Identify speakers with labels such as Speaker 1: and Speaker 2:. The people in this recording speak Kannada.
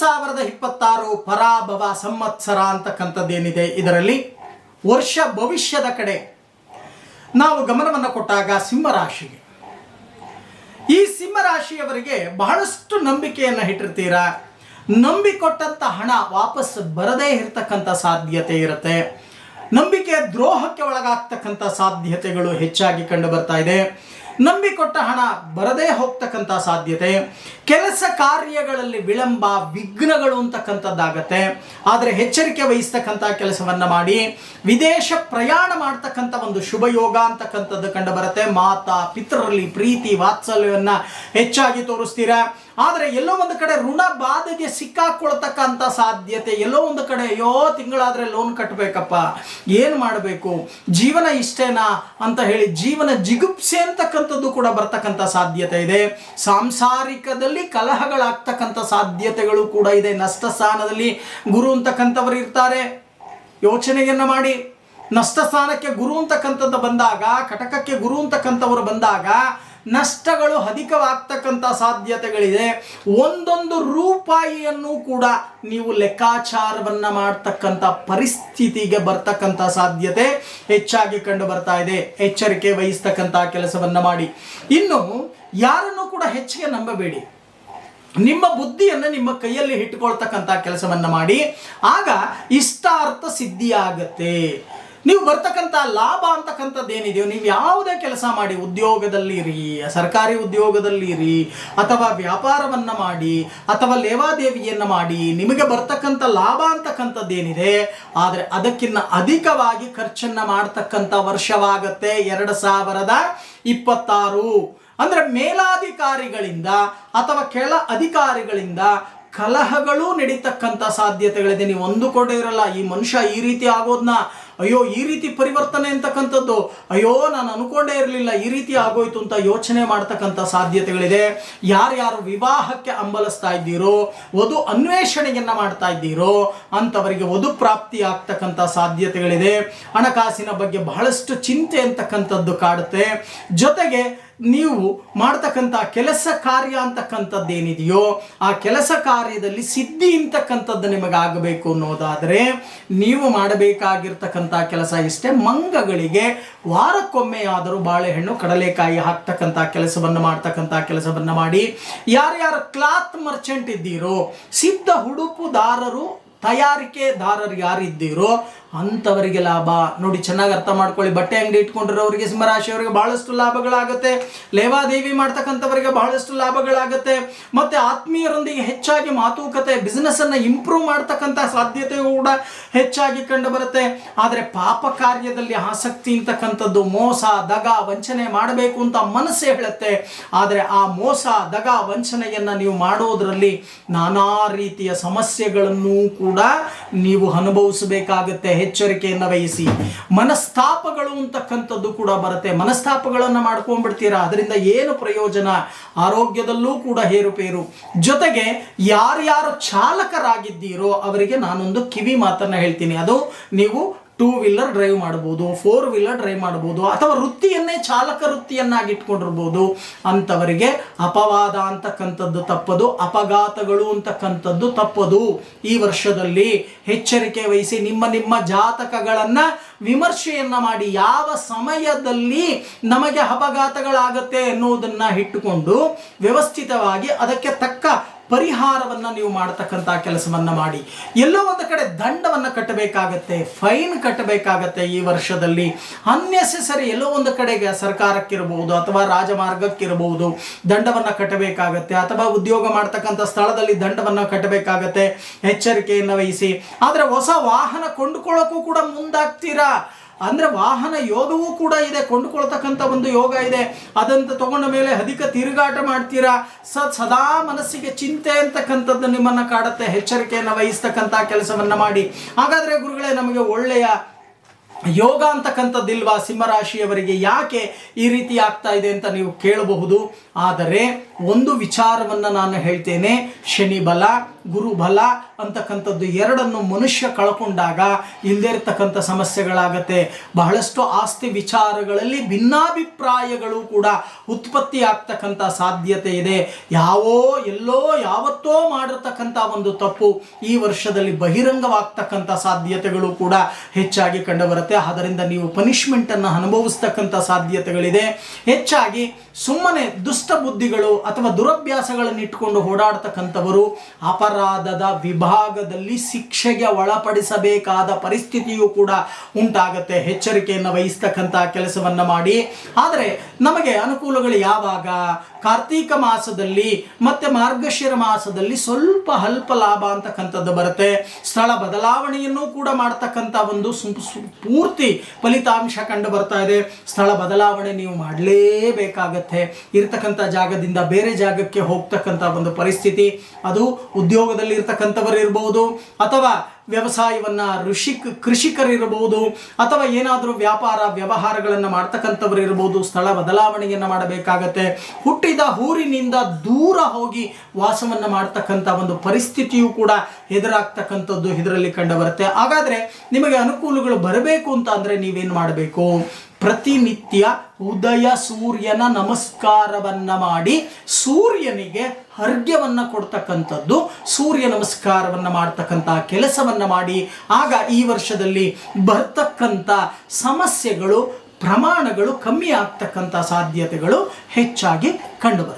Speaker 1: ಸಾವಿರದ ಇಪ್ಪತ್ತಾರು ಪರಾಭವ ಸಂವತ್ಸರ ಅಂತಕ್ಕಂಥದ್ದೇನಿದೆ ಇದರಲ್ಲಿ ವರ್ಷ ಭವಿಷ್ಯದ ಕಡೆ ನಾವು ಗಮನವನ್ನು ಕೊಟ್ಟಾಗ ಸಿಂಹರಾಶಿಗೆ. ಈ ಸಿಂಹರಾಶಿಯವರಿಗೆ ಬಹಳಷ್ಟು ನಂಬಿಕೆಯನ್ನು ಇಟ್ಟಿರ್ತೀರಾ? ನಂಬಿಕೊಟ್ಟಂಥ ಹಣ ವಾಪಸ್ ಬರದೇ ಇರತಕ್ಕಂಥ ಸಾಧ್ಯತೆ ಇರುತ್ತೆ. ನಂಬಿಕೆ ದ್ರೋಹಕ್ಕೆ ಒಳಗಾಗ್ತಕ್ಕಂಥ ಸಾಧ್ಯತೆಗಳು ಹೆಚ್ಚಾಗಿ ಕಂಡು ಬರ್ತಾ ಇದೆ. ನಂಬಿಕೊಟ್ಟ ಹಣ ಬರದೇ ಹೋಗ್ತಕ್ಕಂಥ ಸಾಧ್ಯತೆ. ಕೆಲಸ ಕಾರ್ಯಗಳಲ್ಲಿ ವಿಳಂಬ, ವಿಘ್ನಗಳು ಅಂತಕ್ಕಂಥದ್ದಾಗತ್ತೆ. ಆದರೆ ಎಚ್ಚರಿಕೆ ವಹಿಸ್ತಕ್ಕಂಥ ಕೆಲಸವನ್ನು ಮಾಡಿ. ವಿದೇಶ ಪ್ರಯಾಣ ಮಾಡ್ತಕ್ಕಂಥ ಒಂದು ಶುಭ ಯೋಗ ಅಂತಕ್ಕಂಥದ್ದು ಕಂಡು ಬರುತ್ತೆ ಮಾತಾ, ಪಿತೃರಲ್ಲಿ ಪ್ರೀತಿ, ವಾತ್ಸಲ್ಯವನ್ನು ಹೆಚ್ಚಾಗಿ ತೋರಿಸ್ತೀರ? ಆದರೆ ಎಲ್ಲೋ ಒಂದು ಕಡೆ ಋಣ ಬಾಧೆಗೆ ಸಿಕ್ಕಾಕೊಳ್ತಕ್ಕಂಥ ಸಾಧ್ಯತೆ. ಎಲ್ಲೋ ಒಂದು ಕಡೆ, ಅಯ್ಯೋ, ತಿಂಗಳಾದರೆ ಲೋನ್ ಕಟ್ಟಬೇಕಪ್ಪ ಏನು ಮಾಡಬೇಕು? ಜೀವನ ಇಷ್ಟೇನಾ ಅಂತ ಹೇಳಿ ಜೀವನ ಜಿಗುಪ್ಸೆ ಅಂತಕ್ಕಂಥದ್ದು ಕೂಡ ಬರ್ತಕ್ಕಂಥ ಸಾಧ್ಯತೆ ಇದೆ. ಸಾಂಸಾರಿಕದಲ್ಲಿ ಕಲಹಗಳಾಗ್ತಕ್ಕಂಥ ಸಾಧ್ಯತೆಗಳು ಕೂಡ ಇದೆ. ನಷ್ಟ ಸ್ಥಾನದಲ್ಲಿ ಗುರು ಅಂತಕ್ಕಂಥವರು ಇರ್ತಾರೆ. ಯೋಚನೆಯನ್ನು ಮಾಡಿ. ನಷ್ಟ ಸ್ಥಾನಕ್ಕೆ ಗುರು ಅಂತಕ್ಕಂಥದ್ದು ಬಂದಾಗ, ಕಟಕಕ್ಕೆ ಗುರು ಅಂತಕ್ಕಂಥವರು ಬಂದಾಗ ನಷ್ಟಗಳು ಅಧಿಕವಾಗ್ತಕ್ಕಂಥ ಸಾಧ್ಯತೆಗಳಿದೆ. ಒಂದೊಂದು ರೂಪಾಯಿಯನ್ನು ಕೂಡ ನೀವು ಲೆಕ್ಕಾಚಾರವನ್ನ ಮಾಡ್ತಕ್ಕಂಥ ಪರಿಸ್ಥಿತಿಗೆ ಬರ್ತಕ್ಕಂಥ ಸಾಧ್ಯತೆ ಹೆಚ್ಚಾಗಿ ಕಂಡು ಬರ್ತಾ ಇದೆ. ಎಚ್ಚರಿಕೆ ವಹಿಸ್ತಕ್ಕಂಥ ಕೆಲಸವನ್ನ ಮಾಡಿ. ಇನ್ನು ಯಾರನ್ನು ಕೂಡ ಹೆಚ್ಚಿಗೆ ನಂಬಬೇಡಿ. ನಿಮ್ಮ ಬುದ್ಧಿಯನ್ನು ನಿಮ್ಮ ಕೈಯಲ್ಲಿ ಇಟ್ಕೊಳ್ತಕ್ಕಂಥ ಕೆಲಸವನ್ನ ಮಾಡಿ. ಆಗ ಇಷ್ಟಾರ್ಥ ಸಿದ್ಧಿಯಾಗತ್ತೆ. ನೀವು ಬರ್ತಕ್ಕಂಥ ಲಾಭ ಅಂತಕ್ಕಂಥದ್ದು ಏನಿದೆಯೋ ನೀವು ಯಾವುದೇ ಕೆಲಸ ಮಾಡಿ ಉದ್ಯೋಗದಲ್ಲಿರಿ ಸರ್ಕಾರಿ ಉದ್ಯೋಗದಲ್ಲಿರಿ ಅಥವಾ ವ್ಯಾಪಾರವನ್ನು ಮಾಡಿ, ಅಥವಾ ಲೇವಾದೇವಿಯನ್ನು ಮಾಡಿ, ನಿಮಗೆ ಬರ್ತಕ್ಕಂಥ ಲಾಭ ಅಂತಕ್ಕಂಥದ್ದು ಏನಿದೆ ಆದರೆ ಅದಕ್ಕಿಂತ ಅಧಿಕವಾಗಿ ಖರ್ಚನ್ನು ಮಾಡ್ತಕ್ಕಂಥ ವರ್ಷವಾಗತ್ತೆ ಎರಡು ಸಾವಿರದ ಇಪ್ಪತ್ತಾರು. ಅಂದರೆ ಮೇಲಾಧಿಕಾರಿಗಳಿಂದ ಅಥವಾ ಕೆಳ ಅಧಿಕಾರಿಗಳಿಂದ ಕಲಹಗಳು ನಡೀತಕ್ಕಂಥ ಸಾಧ್ಯತೆಗಳಿದೆ. ನೀವು ಒಂದು ಇರಲ್ಲ, ಈ ಮನುಷ್ಯ ಈ ರೀತಿ ಆಗೋದ್ನ ಅಯ್ಯೋ, ಈ ರೀತಿ ಪರಿವರ್ತನೆ ಅಂತಕ್ಕಂಥದ್ದು, ಅಯ್ಯೋ, ನಾನು ಅನ್ಕೊಂಡೇ ಇರಲಿಲ್ಲ, ಈ ರೀತಿ ಆಗೋಯ್ತು ಅಂತ ಯೋಚನೆ ಮಾಡ್ತಕ್ಕಂಥ ಸಾಧ್ಯತೆಗಳಿದೆ. ಯಾರ್ಯಾರು ವಿವಾಹಕ್ಕೆ ಅಂಬಲಿಸ್ತಾ ಇದ್ದೀರೋ, ವಧು ಅನ್ವೇಷಣೆಯನ್ನ ಮಾಡ್ತಾ ಇದ್ದೀರೋ, ಅಂಥವರಿಗೆ ವಧು ಪ್ರಾಪ್ತಿ ಆಗ್ತಕ್ಕಂಥ ಸಾಧ್ಯತೆಗಳಿದೆ. ಹಣಕಾಸಿನ ಬಗ್ಗೆ ಬಹಳಷ್ಟು ಚಿಂತೆ ಅಂತಕ್ಕಂಥದ್ದು ಕಾಡುತ್ತೆ. ಜೊತೆಗೆ ನೀವು ಮಾಡ್ತಕ್ಕಂಥ ಕೆಲಸ ಕಾರ್ಯ ಅಂತಕ್ಕಂಥದ್ದು ಏನಿದೆಯೋ ಆ ಕೆಲಸ ಕಾರ್ಯದಲ್ಲಿ ಸಿದ್ಧಿ ಅಂತಕ್ಕಂಥದ್ದು ನಿಮಗಾಗಬೇಕು ಅನ್ನೋದಾದರೆ ನೀವು ಮಾಡಬೇಕಾಗಿರ್ತಕ್ಕಂಥ ಕೆಲಸ ಇಷ್ಟೇ ಮಂಗಗಳಿಗೆ ವಾರಕ್ಕೊಮ್ಮೆ ಆದರೂ ಬಾಳೆಹಣ್ಣು, ಕಡಲೆಕಾಯಿ ಹಾಕ್ತಕ್ಕಂಥ ಕೆಲಸವನ್ನು ಮಾಡ್ತಕ್ಕಂಥ ಕೆಲಸವನ್ನು ಮಾಡಿ. ಯಾರ್ಯಾರು ಕ್ಲಾತ್ ಮರ್ಚೆಂಟ್ ಇದ್ದೀರೋ, ಸಿದ್ಧ ಹುಡುಪುದಾರರು ತಯಾರಿಕೆದಾರರು ಯಾರಿದ್ದೀರೋ ಅಂಥವರಿಗೆ ಲಾಭ. ನೋಡಿ, ಚೆನ್ನಾಗಿ ಅರ್ಥ ಮಾಡ್ಕೊಳ್ಳಿ. ಬಟ್ಟೆ ಅಂಗಡಿ ಇಟ್ಕೊಂಡಿರೋರಿಗೆ ಸಿಂಹರಾಶಿಯವರಿಗೆ ಬಹಳಷ್ಟು ಲಾಭಗಳಾಗುತ್ತೆ. ಲೇವಾದೇವಿ ಮಾಡ್ತಕ್ಕಂಥವರಿಗೆ ಬಹಳಷ್ಟು ಲಾಭಗಳಾಗುತ್ತೆ. ಮತ್ತೆ ಆತ್ಮೀಯರೊಂದಿಗೆ ಹೆಚ್ಚಾಗಿ ಮಾತುಕತೆ ಬಿಸ್ನೆಸ್ ಅನ್ನ ಇಂಪ್ರೂವ್ ಮಾಡ್ತಕ್ಕಂಥ ಸಾಧ್ಯತೆ ಕೂಡ ಹೆಚ್ಚಾಗಿ ಕಂಡು ಬರುತ್ತೆ. ಆದರೆ ಪಾಪ ಕಾರ್ಯದಲ್ಲಿ ಆಸಕ್ತಿ ಅಂತಕ್ಕಂಥದ್ದು ಮೋಸ, ದಗ, ವಂಚನೆ ಮಾಡಬೇಕು ಅಂತ ಮನಸ್ಸೇ ಹೇಳುತ್ತೆ. ಆದರೆ ಆ ಮೋಸ, ದಗ, ವಂಚನೆಯನ್ನ ನೀವು ಮಾಡೋದ್ರಲ್ಲಿ ನಾನಾ ರೀತಿಯ ಸಮಸ್ಯೆಗಳನ್ನು ಕೂಡ ನೀವು ಅನುಭವಿಸಬೇಕಾಗುತ್ತೆ. ಎಚ್ಚರಿಕೆಯನ್ನು ವಹಿಸಿ ಮನಸ್ತಾಪಗಳು ಅಂತಕ್ಕಂಥದ್ದು ಕೂಡ ಬರುತ್ತೆ. ಮನಸ್ತಾಪಗಳನ್ನು ಮಾಡ್ಕೊಂಡ್ಬಿಡ್ತೀರಾ? ಅದರಿಂದ ಏನು ಪ್ರಯೋಜನ? ಆರೋಗ್ಯದಲ್ಲೂ ಕೂಡ ಹೇರುಪೇರು. ಜೊತೆಗೆ ಯಾರ್ಯಾರು ಚಾಲಕರಾಗಿದ್ದೀರೋ ಅವರಿಗೆ ನಾನೊಂದು ಕಿವಿ ಮಾತನ್ನ ಹೇಳ್ತೀನಿ. ಅದು ನೀವು ಟೂ ವೀಲರ್ ಡ್ರೈವ್ ಮಾಡ್ಬೋದು ಫೋರ್ ವೀಲರ್ ಡ್ರೈವ್ ಮಾಡ್ಬೋದು ಅಥವಾ ವೃತ್ತಿಯನ್ನೇ ಚಾಲಕ ವೃತ್ತಿಯನ್ನಾಗಿ ಇಟ್ಕೊಂಡಿರ್ಬೋದು ಅಂಥವರಿಗೆ ಅಪವಾದ ಅಂತಕ್ಕಂಥದ್ದು ತಪ್ಪದು, ಅಪಘಾತಗಳು ಅಂತಕ್ಕಂಥದ್ದು ತಪ್ಪದು. ಈ ವರ್ಷದಲ್ಲಿ ಎಚ್ಚರಿಕೆ ವಹಿಸಿ ನಿಮ್ಮ ನಿಮ್ಮ ಜಾತಕಗಳನ್ನು ವಿಮರ್ಶೆಯನ್ನ ಮಾಡಿ ಯಾವ ಸಮಯದಲ್ಲಿ ನಮಗೆ ಅಪಘಾತಗಳಾಗತ್ತೆ ಎನ್ನುವುದನ್ನು ಇಟ್ಟುಕೊಂಡು ವ್ಯವಸ್ಥಿತವಾಗಿ ಅದಕ್ಕೆ ತಕ್ಕ ಪರಿಹಾರವನ್ನ ನೀವು ಮಾಡತಕ್ಕಂಥ ಕೆಲಸವನ್ನ ಮಾಡಿ. ಎಲ್ಲೋ ಒಂದು ಕಡೆ ದಂಡವನ್ನ ಕಟ್ಟಬೇಕಾಗತ್ತೆ, ಫೈನ್ ಕಟ್ಟಬೇಕಾಗತ್ತೆ ಈ ವರ್ಷದಲ್ಲಿ. ಅನ್ನೆಸೆಸರಿ ಎಲ್ಲೋ ಒಂದು ಕಡೆಗೆ ಸರ್ಕಾರಕ್ಕಿರಬಹುದು ಅಥವಾ ರಾಜಮಾರ್ಗಕ್ಕಿರಬಹುದು ದಂಡವನ್ನ ಕಟ್ಟಬೇಕಾಗತ್ತೆ, ಅಥವಾ ಉದ್ಯೋಗ ಮಾಡ್ತಕ್ಕಂಥ ಸ್ಥಳದಲ್ಲಿ ದಂಡವನ್ನ ಕಟ್ಟಬೇಕಾಗತ್ತೆ, ಎಚ್ಚರಿಕೆಯನ್ನು ವಹಿಸಿ. ಆದರೆ ಹೊಸ ವಾಹನ ಕೊಂಡುಕೊಳ್ಳೋಕ್ಕೂ ಕೂಡ ಮುಂದಾಗ್ತೀರಾ? ಅಂದ್ರೆ ವಾಹನ ಯೋಗವೂ ಕೂಡ ಇದೆ, ಕೊಂಡುಕೊಳ್ತಕ್ಕಂಥ ಒಂದು ಯೋಗ ಇದೆ. ಅದಂತ ತಗೊಂಡ ಮೇಲೆ ಅಧಿಕ ತಿರುಗಾಟ ಮಾಡ್ತೀರಾ? ಸ ಸದಾ ಮನಸ್ಸಿಗೆ ಚಿಂತೆ ಅಂತಕ್ಕಂಥದ್ದು ನಿಮ್ಮನ್ನ ಕಾಡುತ್ತೆ. ಎಚ್ಚರಿಕೆಯನ್ನು ವಹಿಸ್ತಕ್ಕಂಥ ಕೆಲಸವನ್ನ ಮಾಡಿ. ಹಾಗಾದ್ರೆ ಗುರುಗಳೇ, ನಮಗೆ ಒಳ್ಳೆಯ ಯೋಗ ಅಂತಕ್ಕಂಥದ್ದಿಲ್ವಾ? ಸಿಂಹರಾಶಿಯವರಿಗೆ ಯಾಕೆ ಈ ರೀತಿ ಆಗ್ತಾ ಇದೆ ಅಂತ ನೀವು ಕೇಳಬಹುದು. ಆದರೆ ಒಂದು ವಿಚಾರವನ್ನು ನಾನು ಹೇಳ್ತೇನೆ. ಶನಿ ಬಲ ಗುರು ಬಲ ಅಂತಕ್ಕಂಥದ್ದು ಎರಡನ್ನು ಮನುಷ್ಯ ಕಳ್ಕೊಂಡಾಗ ಇಲ್ಲದೇ ಇರತಕ್ಕಂಥ ಸಮಸ್ಯೆಗಳಾಗತ್ತೆ. ಬಹಳಷ್ಟು ಆಸ್ತಿ ವಿಚಾರಗಳಲ್ಲಿ ಭಿನ್ನಾಭಿಪ್ರಾಯಗಳು ಕೂಡ ಉತ್ಪತ್ತಿ ಆಗ್ತಕ್ಕಂಥ ಸಾಧ್ಯತೆ ಇದೆ. ಯಾವೋ ಎಲ್ಲೋ ಯಾವತ್ತೋ ಮಾಡಿರ್ತಕ್ಕಂಥ ಒಂದು ತಪ್ಪು ಈ ವರ್ಷದಲ್ಲಿ ಬಹಿರಂಗವಾಗ್ತಕ್ಕಂಥ ಸಾಧ್ಯತೆಗಳು ಕೂಡ ಹೆಚ್ಚಾಗಿ ಕಂಡುಬರುತ್ತೆ. ಆದ್ದರಿಂದ ನೀವು ಪನಿಷ್ಮೆಂಟನ್ನು ಅನುಭವಿಸ್ತಕ್ಕಂಥ ಸಾಧ್ಯತೆಗಳಿದೆ. ಹೆಚ್ಚಾಗಿ ಸುಮ್ಮನೆ ದುಷ್ಟ ಬುದ್ಧಿಗಳು ಅಥವಾ ದುರಭ್ಯಾಸಗಳನ್ನು ಇಟ್ಕೊಂಡು ಓಡಾಡ್ತಕ್ಕಂಥವರು ಅಪರಾಧದ ವಿಭಾಗದಲ್ಲಿ ಶಿಕ್ಷೆಗೆ ಒಳಪಡಿಸಬೇಕಾದ ಪರಿಸ್ಥಿತಿಯೂ ಕೂಡ ಉಂಟಾಗುತ್ತೆ. ಎಚ್ಚರಿಕೆಯನ್ನು ವಹಿಸ್ತಕ್ಕಂಥ ಕೆಲಸವನ್ನು ಮಾಡಿ. ಆದರೆ ನಮಗೆ ಅನುಕೂಲಗಳು ಯಾವಾಗ? ಕಾರ್ತೀಕ ಮಾಸದಲ್ಲಿ ಮತ್ತೆ ಮಾರ್ಗಶಿರ ಮಾಸದಲ್ಲಿ ಸ್ವಲ್ಪ ಅಲ್ಪ ಲಾಭ ಅಂತಕ್ಕಂಥದ್ದು ಬರುತ್ತೆ. ಸ್ಥಳ ಬದಲಾವಣೆಯನ್ನು ಕೂಡ ಮಾಡ್ತಕ್ಕಂಥ ಒಂದು ಪೂರ್ತಿ ಫಲಿತಾಂಶ ಕಂಡು ಬರ್ತಾ ಇದೆ. ಸ್ಥಳ ಬದಲಾವಣೆ ನೀವು ಮಾಡಲೇಬೇಕಾಗತ್ತೆ. ಇರ್ತಕ್ಕಂಥ ಜಾಗದಿಂದ ಬೇರೆ ಜಾಗಕ್ಕೆ ಹೋಗ್ತಕ್ಕಂಥ ಒಂದು ಪರಿಸ್ಥಿತಿ. ಅದು ಉದ್ಯೋಗದಲ್ಲಿ ಇರ್ತಕ್ಕಂಥವರು ಇರ್ಬೋದು ಅಥವಾ ವ್ಯವಸಾಯವನ್ನ ಋಷಿಕ್ ಕೃಷಿಕರಿರಬಹುದು ಅಥವಾ ಏನಾದರೂ ವ್ಯಾಪಾರ ವ್ಯವಹಾರಗಳನ್ನು ಮಾಡ್ತಕ್ಕಂಥವ್ರು ಇರ್ಬೋದು ಸ್ಥಳ ಬದಲಾವಣೆಯನ್ನು ಮಾಡಬೇಕಾಗತ್ತೆ. ಹುಟ್ಟಿದ ಊರಿನಿಂದ ದೂರ ಹೋಗಿ ವಾಸವನ್ನು ಮಾಡ್ತಕ್ಕಂಥ ಒಂದು ಪರಿಸ್ಥಿತಿಯು ಕೂಡ ಎದುರಾಗ್ತಕ್ಕಂಥದ್ದು ಇದರಲ್ಲಿ ಕಂಡುಬರುತ್ತೆ ಹಾಗಾದರೆ ನಿಮಗೆ ಅನುಕೂಲಗಳು ಬರಬೇಕು ಅಂತ ಅಂದರೆ ನೀವೇನು ಮಾಡಬೇಕು? ಪ್ರತಿನಿತ್ಯ ಉದಯ ಸೂರ್ಯನ ನಮಸ್ಕಾರವನ್ನು ಮಾಡಿ ಸೂರ್ಯನಿಗೆ ಅರ್ಘ್ಯವನ್ನ ಕೊಡ್ತಕ್ಕಂಥದ್ದು, ಸೂರ್ಯ ನಮಸ್ಕಾರವನ್ನ ಮಾಡ್ತಕ್ಕಂಥ ಕೆಲಸವನ್ನ ಮಾಡಿ. ಆಗ ಈ ವರ್ಷದಲ್ಲಿ ಬರ್ತಕ್ಕಂಥ ಸಮಸ್ಯೆಗಳು, ಪ್ರಮಾಣಗಳು ಕಮ್ಮಿ ಆಗ್ತಕ್ಕಂಥ ಸಾಧ್ಯತೆಗಳು ಹೆಚ್ಚಾಗಿ ಕಂಡುಬರುತ್ತೆ.